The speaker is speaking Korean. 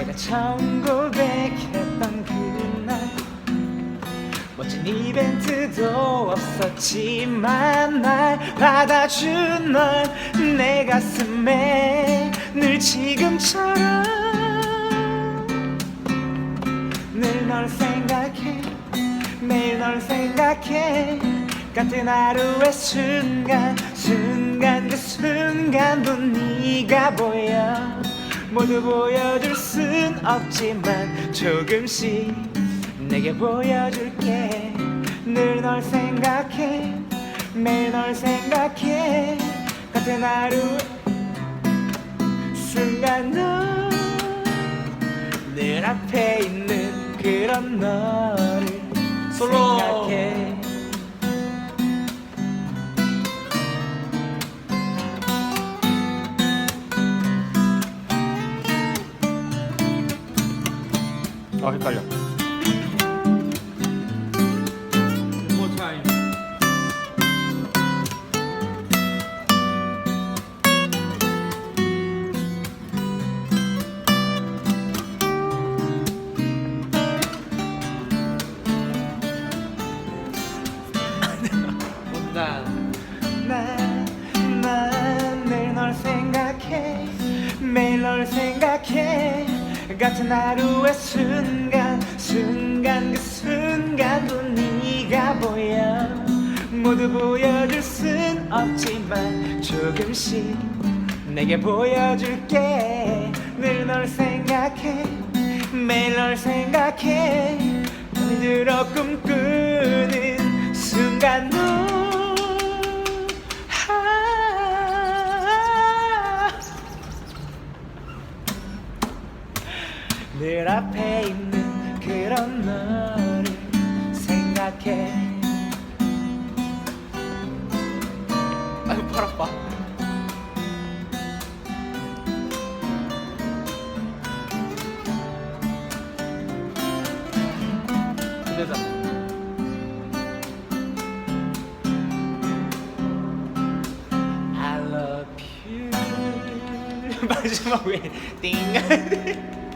내가 처음 고백했던 그날 멋진 이벤트도 없었지만 날 받아준 널 내 가슴에 늘 지금처럼 늘 널 생각해 매일 널 생각해. 같은 하루의 순간 순간 그 순간도 네가 보여 모두 보여줄 순 없지만 조금씩 내게 보여줄게. 늘 널 생각해 매일 널 생각해. 같은 하루 순간 도 늘 앞에 있는 그런 너 아 헷갈려. 같은 하루의 순간 순간 그 순간도 네가 보여. 모두 보여줄 순 없지만 조금씩 내게 보여줄게. 늘 널 생각해 매일 널 생각해. 늘 들어 꿈꾸는 순간도 늘 앞에 있는 그런 너를 생각해 아유 팔 아파. I love you 마지막 왜 띵?